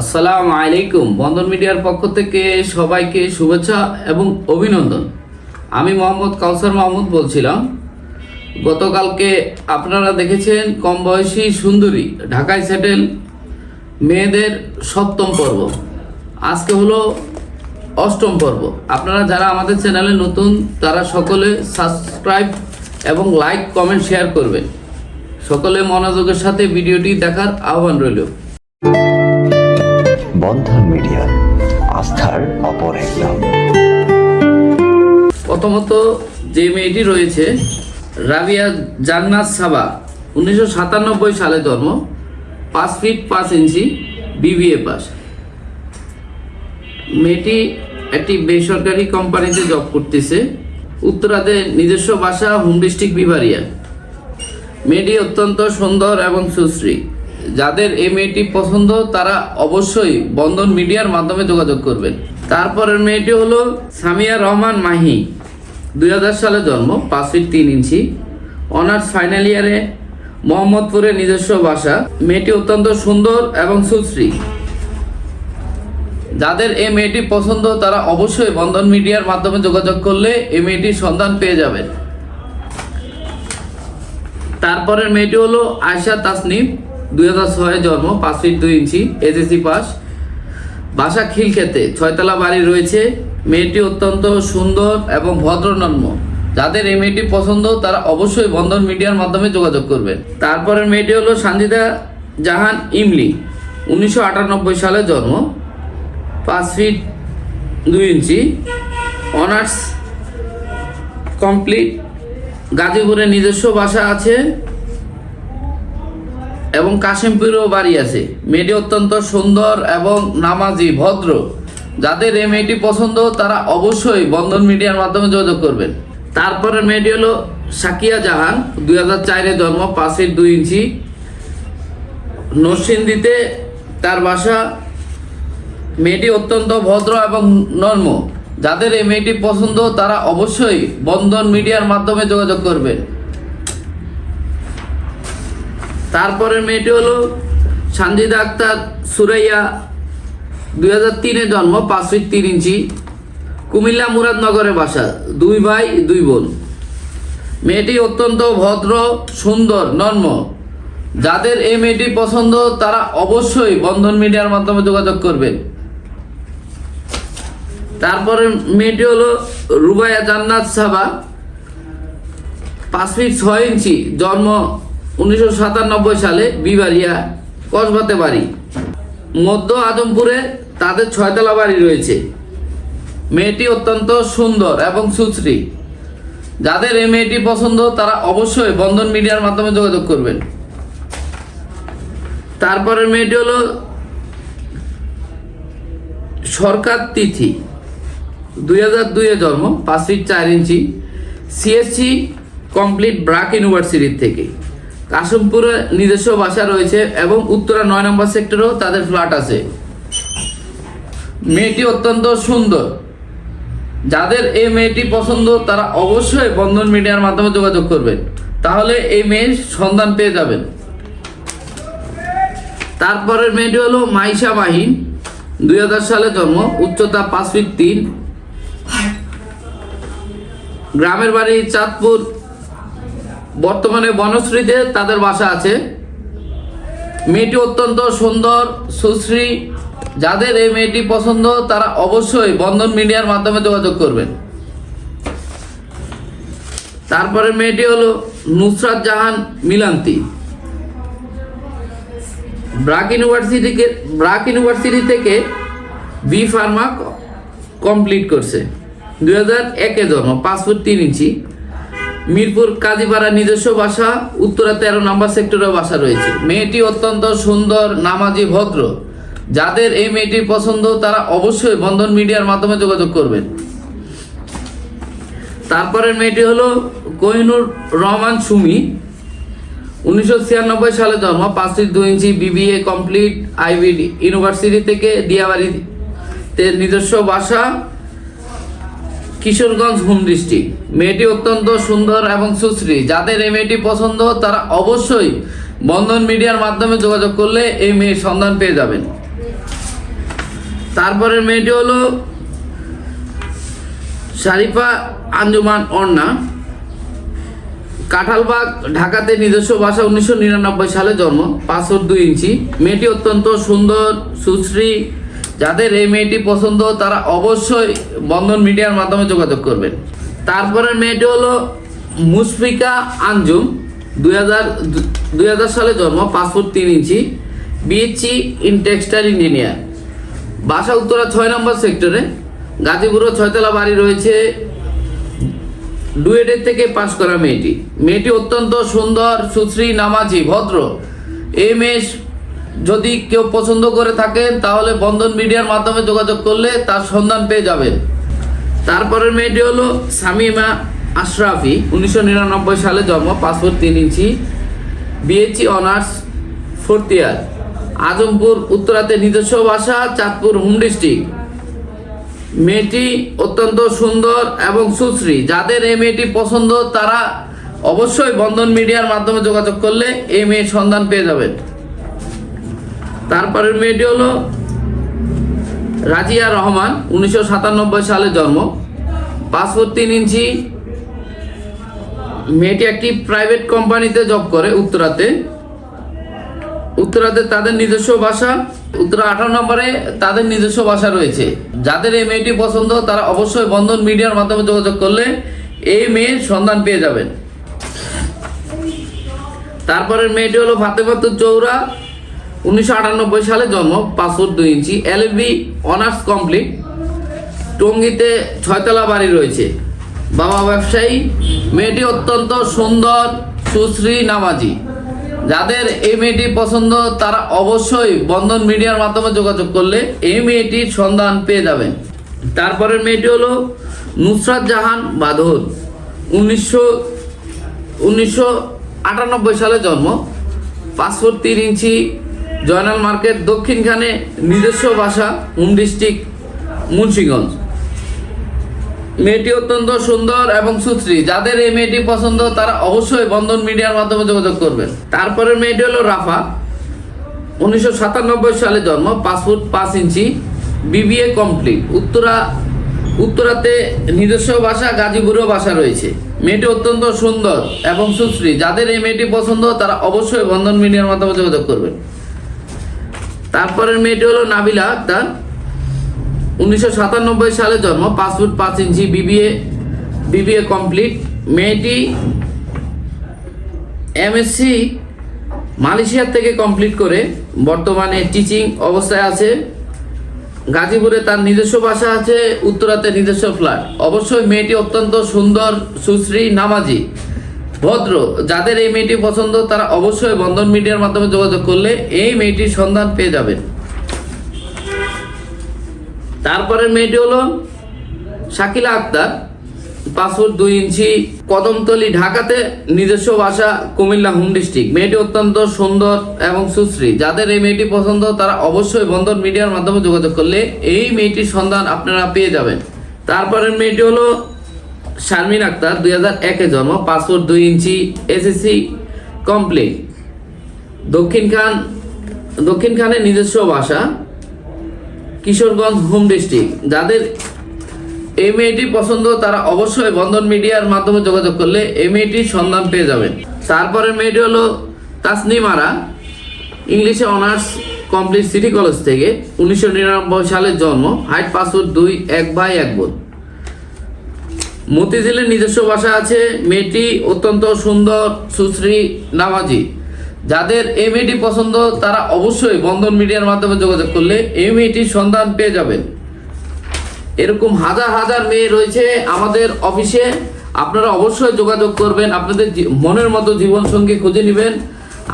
আসসালামু আলাইকুম। বন্ধন মিডিয়ার পক্ষ থেকে সবাইকে শুভেচ্ছা এবং অভিনন্দন। আমি মোহাম্মদ কাউসার মাহমুদ বলছিলাম। গতকালকে আপনারা দেখেছেন কম বয়সী সুন্দরী ঢাকায় সেটেল মেয়েদের সপ্তম পর্ব। আজকে হলো অষ্টম পর্ব। আপনারা যারা আমাদের চ্যানেলে নতুন, তারা সকলে সাবস্ক্রাইব এবং লাইক, কমেন্ট, শেয়ার করবেন। সকলে মনোযোগের সাথে ভিডিওটি দেখার আহ্বান রইল। বন্ধন মিডিয়া, আস্থার অপর এক নাম প্রথমত যে মেয়েটি রয়েছে, রাবিয়া জান্নাত সাবা, উনিশশো সাতানব্বই সালে জন্ম, পাঁচ ফিট পাঁচ ইঞ্চি বিবিএ পাস। মেয়েটি একটি বেসরকারি কোম্পানিতে জব করতেছে, উত্তরাতে নিজস্ব বাসা, হোম ডিস্ট্রিক্ট বিভারিয়া। মেয়েটি অত্যন্ত সুন্দর এবং সুশ্রী। যাদের এই মেয়েটি পছন্দ, তারা অবশ্যই বন্ধন মিডিয়ার মাধ্যমে যোগাযোগ করবেন। তারপরের মেয়েটি হলো সামিয়া রহমান মাহি। দুই সালে জন্ম, পাঁচ ফিট তিন ইঞ্চি। অনার্স ফাইনাল ইয়ারে মোহাম্মদপুরে নিজস্ব বাসা। মেয়েটি অত্যন্ত সুন্দর এবং সুশ্রী। যাদের এই মেয়েটি পছন্দ, তারা অবশ্যই বন্ধন মিডিয়ার মাধ্যমে যোগাযোগ করলে এই মেয়েটির সন্ধান পেয়ে যাবেন। তারপরের মেয়েটি হলো আয়শা তাসনিম। দুই হাজার ছয় জন্ম, পাঁচ ফিট দুই ইঞ্চি এসএসসি পাস। বাসা খিলক্ষেতে, ছয়তলা বাড়ি রয়েছে। মেয়েটি অত্যন্ত সুন্দর এবং ভদ্রনম্য যাদের এই মেয়েটি পছন্দ, তারা অবশ্যই বন্ধন মিডিয়ার মাধ্যমে যোগাযোগ করবেন। তারপরের মেয়েটি হলো সানজিদা জাহান ইমলি। উনিশশো আটানব্বই সালে জন্ম, পাঁচ ফিট দুই ইঞ্চি। Honours complete. গাজীপুরে নিজস্ব বাসা আছে। এবং কাশিমপুরেও বাড়ি আছে। মেয়েটি অত্যন্ত সুন্দর এবং নামাজি, ভদ্র। যাদের এই মেয়েটি পছন্দ, তারা অবশ্যই বন্ধন মিডিয়ার মাধ্যমে যোগাযোগ করবেন। তারপরে মেয়েটি হলো সাকিয়া জাহান, দুই হাজার চারে জন্ম পাঁচ ফিট দুই ইঞ্চি। নরসিংদীতে তার বাসা। মেয়েটি অত্যন্ত ভদ্র এবং নর্ম। যাদের এই মেয়েটি পছন্দ, তারা অবশ্যই বন্ধন মিডিয়ার মাধ্যমে যোগাযোগ করবেন। তারপরের মেয়েটি হলো সানজিদা আক্তার সুরাইয়া, দুই হাজার তিনে জন্ম, পাঁচ ফিট তিন ইঞ্চি, কুমিল্লা মুরাদনগরে বাসা, দুই ভাই, দুই বোন। মেয়েটি অত্যন্ত ভদ্র, সুন্দর, নর্ম। যাদের এই মেয়েটি পছন্দ, তারা অবশ্যই বন্ধন মিডিয়ার মাধ্যমে যোগাযোগ করবেন তারপরে মেয়েটি হলো রুবাইয়া জান্নাত সাবা, পাঁচ ফিট ছয় ইঞ্চি, জন্ম উনিশশো সাতানব্বই সালে বিবারিয়া কসবাতে বাড়ি। মধ্য আজমপুরে তাদের ছয়তলা বাড়ি রয়েছে। মেয়েটি অত্যন্ত সুন্দর এবং সুশ্রী। যাদের এই মেয়েটি পছন্দ, তারা অবশ্যই বন্ধন মিডিয়ার মাধ্যমে যোগাযোগ করবেন। তারপরের মেয়েটি হলো সরকার তিথি। দুই হাজার দুইয়ে জন্ম, পাঁচ ফিট চার ইঞ্চি সিএসসি কমপ্লিট ব্রাক ইউনিভার্সিটির থেকে। কাশিমপুরে নিজস্ব বাসা রয়েছে এবং উত্তরা নয় নম্বর সেক্টরেও তাদের ফ্ল্যাট আছে। মেয়েটি অত্যন্ত সুন্দর। যাদের এই মেয়েটি পছন্দ, তারা অবশ্যই বন্ধন মিডিয়ার মাধ্যমে যোগাযোগ করবেন। তাহলে এই মেয়ের সন্ধান পেয়ে যাবেন। তারপরের মেয়েটি হলো মাইশা মাহিন দুই সালে জন্ম, উচ্চতা পাঁচ ফিট তিন। গ্রামের বাড়ি চাঁদপুর বর্তমানে বনশ্রীতে তাদের বাসা আছে। মেয়েটি অত্যন্ত সুন্দর, সুশ্রী। যাদের এই মেয়েটি পছন্দ, তারা অবশ্যই বন্ধন মিডিয়ার মাধ্যমে যোগাযোগ করবেন। তারপরে মেয়েটি হলো নুসরাত জাহান মিলান্তি। ব্রাক ইউনিভার্সিটিকে ব্রাক ইউনিভার্সিটি থেকে বি ফার্মা কমপ্লিট করছে। দুই হাজার একে জন্ম, পাঁচ ফুট তিন ইঞ্চি। মিরপুর কাজীপাড়া নিজস্ব বাসা, উত্তরা তেরো নম্বর সেক্টরেও বাসা রয়েছে। মেয়েটি অত্যন্ত সুন্দর, নামাজি, ভদ্র। যাদের এই মেয়েটি পছন্দ, তারা অবশ্যই বন্ধন মিডিয়ার মাধ্যমে যোগাযোগ করবেন। তারপরের মেয়েটি হলো কোহিনুর রহমান সুমি। উনিশশো ছিয়ানব্বই সালে জন্ম পাঁচ ফিট দুই inch BBA complete IB university থেকে দিয়াবাড়িতে নিজস্ব বাসা। Kishoreganj home district. মেয়েটি অত্যন্ত সুন্দর এবং সুশ্রী। যাদের এই মেয়েটি পছন্দ, তারা অবশ্যই বন্ধন মিডিয়ার মাধ্যমে যোগাযোগ করলে এই মেয়ের সন্ধান পেয়ে যাবেন। তারপরের মেয়েটি হলো শারিফা আঞ্জুমান অন্না। কাঁঠালবাগ, ঢাকাতে নিজস্ব বাসা উনিশশো নিরানব্বই সালে জন্ম, পাঁচ ফুট দুই ইঞ্চি। মেয়েটি অত্যন্ত সুন্দর, সুশ্রী যাদের এই মেয়েটি পছন্দ, তারা অবশ্যই বন্ধন মিডিয়ার মাধ্যমে যোগাযোগ করবেন। তারপরের মেয়েটি হলো মুশফিকা আঞ্জুম। দুই হাজার সালে জন্ম, পাঁচ ফুট তিন inch BSc in textile engineer বাসা উত্তরা ছয় নম্বর সেক্টরে। গাজীপুরও ছয়তলা বাড়ি রয়েছে ডুয়েটের থেকে পাশ করা মেয়েটি। মেয়েটি অত্যন্ত সুন্দর, সুশ্রী, নামাজি, ভদ্র। এই মেয়ে যদি কেউ পছন্দ করে থাকেন তাহলে বন্ধন মিডিয়ার মাধ্যমে যোগাযোগ করলে তার সন্ধান পেয়ে যাবেন। তারপরের মেয়েটি হলো সামিমা আশরাফি, উনিশশো নিরানব্বই সালে জন্ম পাসপোর্ট তিন inch BSc honours fourth year Azampur, উত্তরাতে নিজস্ব বাসা চাঁদপুর হোম ডিস্ট্রিক্ট মেয়েটি অত্যন্ত সুন্দর এবং সুশ্রী। যাদের এই মেয়েটি পছন্দ, তারা অবশ্যই বন্ধন মিডিয়ার মাধ্যমে যোগাযোগ করলে এই মেয়ের সন্ধান পেয়ে যাবেন। তারপরের মেয়েটি হলো রাজিয়া রহমান, উনিশশো সাতানব্বই সালে জন্ম। পাসপোর্ট তিন ইঞ্চি। মেয়েটি একটি প্রাইভেট কোম্পানিতে জব করে উত্তরাতে। উত্তরাতে তাদের নিজস্ব ভাষা উত্তরা আঠারো নম্বরে তাদের নিজস্ব ভাষা রয়েছে। যাদের এই মেয়েটি পছন্দ, তারা অবশ্যই বন্ধন মিডিয়ার মাধ্যমে যোগাযোগ করলে এই মেয়ের সন্ধান পেয়ে যাবেন। তারপরের মেয়েটি হলো ফাতেমাতুর চৌরা। উনিশশো আটানব্বই সালে জন্ম পাসপোর্ট দুই ইঞ্চি। LLB honours complete. টঙ্গিতে ছয়তলা বাড়ি রয়েছে। বাবা ব্যবসায়ী, মেয়েটি অত্যন্ত সুন্দর, সুশ্রী, নামাজি। যাদের এই মেয়েটি পছন্দ, তারা অবশ্যই বন্ধন মিডিয়ার মাধ্যমে যোগাযোগ করলে এই মেয়েটির সন্ধান পেয়ে যাবেন। তারপরের মেয়েটি হলো নুসরাত জাহান বাদল উনিশশো উনিশশো সালে জন্ম পাসপোর্ট তিন ইঞ্চি জয়নাল মার্কেট দক্ষিণখানে নিজস্ব বাসা হোম ডিস্ট্রিক্ট মুন্সিগঞ্জ। মেয়েটি অত্যন্ত সুন্দর এবং সুশ্রী। যাদের এই মেয়েটি পছন্দ, তারা অবশ্যই বন্ধন মিডিয়ার মাধ্যমে যোগাযোগ করবেন। তারপরে মেয়েটি হলো রাফা। উনিশশো সাতানব্বই সালে জন্ম পাসপোর্ট পাঁচ ইঞ্চি, বিবিএ কমপ্লিট। উত্তরা, উত্তরাতে নিজস্ব ভাষা, গাজীপুরেও ভাষা রয়েছে। মেয়েটি অত্যন্ত সুন্দর এবং সুশ্রী। যাদের এই মেয়েটি পছন্দ, তারা অবশ্যই বন্ধন মিডিয়ার মাধ্যমে যোগাযোগ করবেন। তারপরের মেয়েটি হলো নাবিলা আক্তার। উনিশশো সাতানব্বই সালে জন্ম, পাঁচ ফুট পাঁচ ইঞ্চি, বিবিএ বিবিএ কমপ্লিট। মেয়েটি এমএসসি মালয়েশিয়ার থেকে কমপ্লিট করে বর্তমানে টিচিং অবস্থায় আছে। গাজীপুরে তার নিজস্ব বাসা আছে, উত্তরাতে নিজস্ব ফ্ল্যাট। অবশ্যই মেয়েটি অত্যন্ত সুন্দর, সুশ্রী, নামাজি। ভদ্র, যাদের এই মেয়েটি পছন্দ, তারা অবশ্যই বন্ধন মিডিয়ার মাধ্যমে যোগাযোগ করলে এই মেয়েটির সন্ধান পেয়ে যাবেন। তারপরে মেয়েটি হলো শাকিলা আক্তার পাসপোর্ট দুই ইঞ্চি, কদমতলি, ঢাকাতে নিজস্ব বাসা, কুমিল্লা, হোম ডিস্ট্রিক্ট। মেয়েটি অত্যন্ত সুন্দর এবং সুশ্রী। যাদের এই মেয়েটি পছন্দ, তারা অবশ্যই বন্ধন মিডিয়ার মাধ্যমে যোগাযোগ করলে এই মেয়েটির সন্ধান আপনারা পেয়ে যাবেন। তারপরের মেয়েটি হলো শারমিন আক্তার, দুই হাজার একে জন্ম পাসপোর্ট দুই ইঞ্চি এসএসসি কমপ্লিট দক্ষিণখান দক্ষিণখানে নিজস্ব বাসা কিশোরগঞ্জ হোম ডিস্ট্রিক্ট যাদের মেয়েটি পছন্দ, তারা অবশ্যই বন্ধন মিডিয়ার মাধ্যমে যোগাযোগ করলে মেয়েটির সন্ধান পেয়ে যাবেন। তারপরে মেয়েটি হলো তাসনিমারা, ইংলিশে অনার্স কমপ্লিট সিটি কলেজ থেকে উনিশশো নিরানব্বই সালের জন্ম। হাইট পাসপোর্ট দুই, এক ভাই এক বোন। মতিঝিলের নিজস্ব ভাষা আছে মেয়েটি অত্যন্ত সুন্দর, সুশ্রী, নামাজি। যাদের এই মেয়েটি পছন্দ, তারা অবশ্যই বন্ধন মিডিয়ার মাধ্যমে যোগাযোগ করলে এই মেয়েটির সন্ধান পেয়ে যাবেন। এরকম হাজার হাজার মেয়ে রয়েছে আমাদের অফিসে। আপনারা অবশ্যই যোগাযোগ করবেন, আপনাদের মনের মতো জীবন সঙ্গী খুঁজে নেবেন।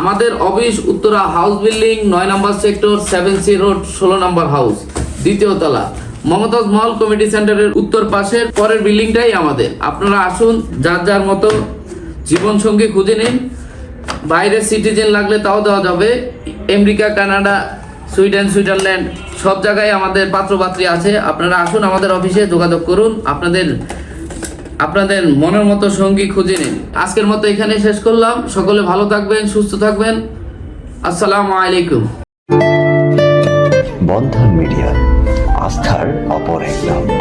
আমাদের অফিস উত্তরা হাউস বিল্ডিং, নয় number sector, seven C road, ষোলো নম্বর হাউস, দ্বিতীয় তলা। মমতাজ মহল কমিটি সেন্টারের উত্তর পাশের পরের বিল্ডিংটাই আমাদের। আপনারা আসুন, যার যার মতো জীবন সঙ্গী খুঁজে নিন। বাইরের সিটিজেন লাগলে তাও দেওয়া যাবে। আমেরিকা, কানাডা, সুইডেন, সুইজারল্যান্ড, সব জায়গায় আমাদের পাত্রপাত্রী আছে। আপনারা আসুন আমাদের অফিসে, যোগাযোগ করুন। আপনাদের আপনাদের মনের মতো সঙ্গী খুঁজে নিন। আজকের মতো এখানে শেষ করলাম। সকলে ভালো থাকবেন, সুস্থ থাকবেন। আসসালামু আলাইকুম। বন্ধন মিডিয়া। আস্থার অপর এক নাম